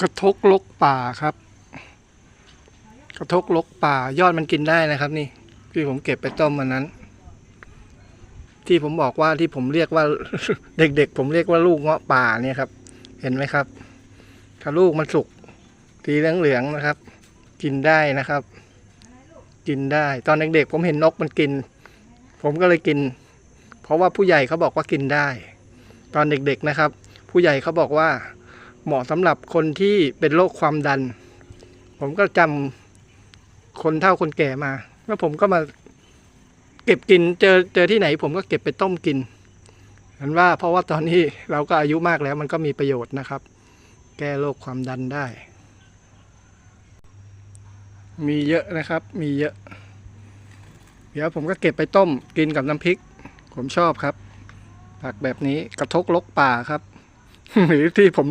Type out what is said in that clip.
กระทกลกป่าครับ กระทกลกป่ายอดมันกินได้นะครับ นี่ที่ผมเก็บไปต้มวันนั้น ที่ผมบอกว่าที่ผมเรียกว่าเด็กๆ ผมเรียกว่าลูกเงาะป่าเนี่ยครับ เห็นไหมครับ ถ้าลูกมันสุกสีเหลืองๆนะครับ กินได้นะครับ กินได้ ตอนเด็กๆผมเห็นนกมันกิน ผมก็เลยกิน เพราะว่าผู้ใหญ่เขาบอกว่ากินได้ ตอนเด็กๆนะครับ ผู้ใหญ่เขาบอกว่า เหมาะสำหรับคนที่เป็นโรคความดัน ผมก็จำคนเฒ่าคนแก่มาแล้วผมก็มาเก็บกินเจอเจอที่ไหน ผมก็เก็บไปต้มกินเห็นว่าเพราะว่าตอนนี้เราก็อายุมากแล้วมันก็มีประโยชน์นะครับ แก้โรคความดันได้ มีเยอะนะครับ มีเยอะ เดี๋ยวผมก็เก็บไปต้มกินกับน้ำพริก ผมชอบครับ ผักแบบนี้กระทกลกป่าครับ หรือที่ผม